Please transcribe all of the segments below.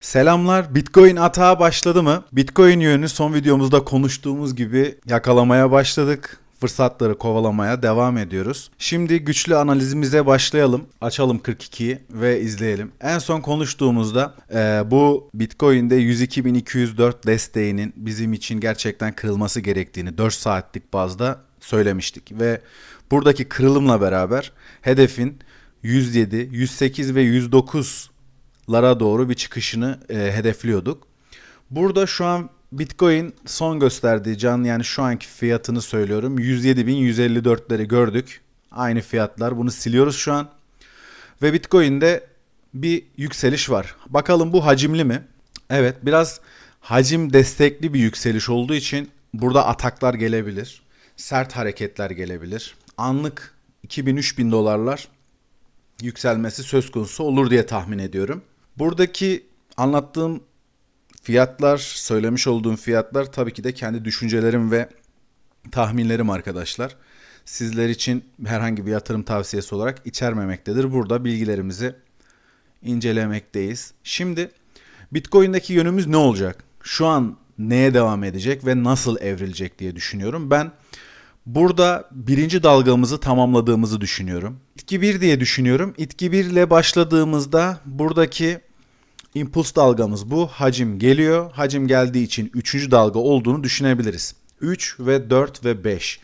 Selamlar. Bitcoin atağa başladı mı? Bitcoin yönünü son videomuzda konuştuğumuz gibi yakalamaya başladık. Fırsatları kovalamaya devam ediyoruz. Şimdi güçlü analizimize başlayalım. Açalım 42'yi ve izleyelim. En son konuştuğumuzda e, bu Bitcoin'de 102.204 desteğinin bizim için gerçekten kırılması gerektiğini 4 saatlik bazda söylemiştik. Ve buradaki kırılımla beraber hedefin 107, 108 ve 109 lara doğru bir çıkışını e, hedefliyorduk. Burada şu an Bitcoin son gösterdiği can yani şu anki fiyatını söylüyorum. 107.154'leri gördük. Aynı fiyatlar. Bunu siliyoruz şu an. Ve Bitcoin'de bir yükseliş var. Bakalım bu hacimli mi? Evet biraz hacim destekli bir yükseliş olduğu için burada ataklar gelebilir. Sert hareketler gelebilir. Anlık 2000-3000 dolarlar yükselmesi söz konusu olur diye tahmin ediyorum. Buradaki anlattığım fiyatlar, söylemiş olduğum fiyatlar tabii ki de kendi düşüncelerim ve tahminlerim arkadaşlar. Sizler için herhangi bir yatırım tavsiyesi olarak içermemektedir. Burada bilgilerimizi incelemekteyiz. Şimdi Bitcoin'deki yönümüz ne olacak? Şu an neye devam edecek ve nasıl evrilecek diye düşünüyorum. Ben Burada birinci dalgamızı tamamladığımızı düşünüyorum. İtki 1 diye düşünüyorum. İtki 1 ile başladığımızda buradaki impuls dalgamız bu. Hacim geliyor. Hacim geldiği için 3. dalga olduğunu düşünebiliriz. 3 ve 4 ve 5.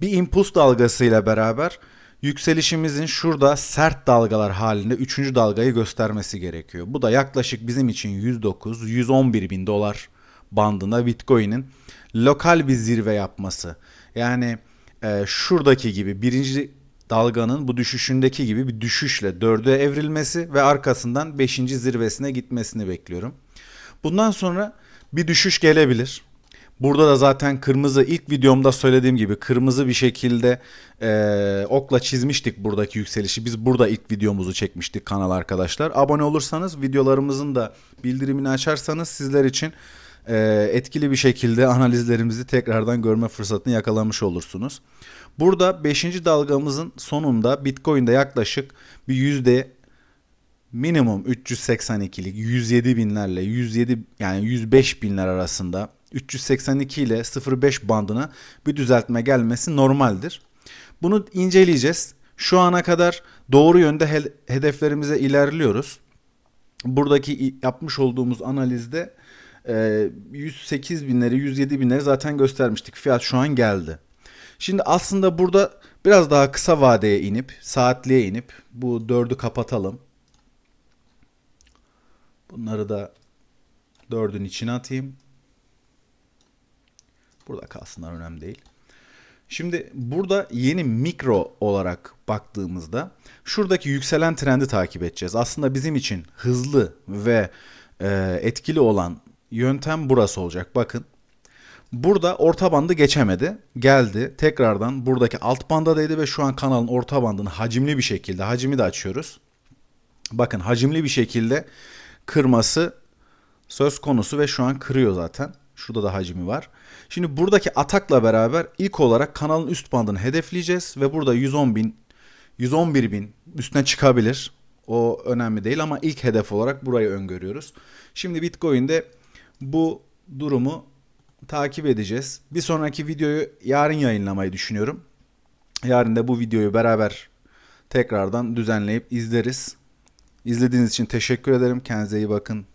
Bir impuls dalgasıyla beraber yükselişimizin şurada sert dalgalar halinde 3. dalgayı göstermesi gerekiyor. Bu da yaklaşık bizim için 109-111 bin dolar bandında Bitcoin'in lokal bir zirve yapması. Yani e, şuradaki gibi birinci dalganın bu düşüşündeki gibi bir düşüşle dörde evrilmesi ve arkasından beşinci zirvesine gitmesini bekliyorum. Bundan sonra bir düşüş gelebilir. Burada da zaten kırmızı ilk videomda söylediğim gibi kırmızı bir şekilde e, okla çizmiştik buradaki yükselişi. Biz burada ilk videomuzu çekmiştik kanal arkadaşlar. Abone olursanız videolarımızın da bildirimini açarsanız sizler için e, etkili bir şekilde analizlerimizi tekrardan görme fırsatını yakalamış olursunuz. Burada 5. dalgamızın sonunda Bitcoin'de yaklaşık bir yüzde minimum 382'lik 107 binlerle 107 yani 105 binler arasında 382 ile 0.5 bandına bir düzeltme gelmesi normaldir. Bunu inceleyeceğiz. Şu ana kadar doğru yönde he- hedeflerimize ilerliyoruz. Buradaki yapmış olduğumuz analizde 108 e, binleri 107 binleri zaten göstermiştik. Fiyat şu an geldi. Şimdi aslında burada biraz daha kısa vadeye inip saatliğe inip bu dördü kapatalım. Bunları da dördün içine atayım. Burada kalsınlar önemli değil. Şimdi burada yeni mikro olarak baktığımızda şuradaki yükselen trendi takip edeceğiz. Aslında bizim için hızlı ve e, etkili olan yöntem burası olacak. Bakın. Burada orta bandı geçemedi. Geldi. Tekrardan buradaki alt bandadaydı ve şu an kanalın orta bandını hacimli bir şekilde hacimi de açıyoruz. Bakın hacimli bir şekilde kırması söz konusu ve şu an kırıyor zaten. Şurada da hacmi var. Şimdi buradaki atakla beraber ilk olarak kanalın üst bandını hedefleyeceğiz ve burada 110 bin 111 bin üstüne çıkabilir. O önemli değil ama ilk hedef olarak burayı öngörüyoruz. Şimdi Bitcoin'de bu durumu takip edeceğiz. Bir sonraki videoyu yarın yayınlamayı düşünüyorum. Yarın da bu videoyu beraber tekrardan düzenleyip izleriz. İzlediğiniz için teşekkür ederim. Kendinize iyi bakın.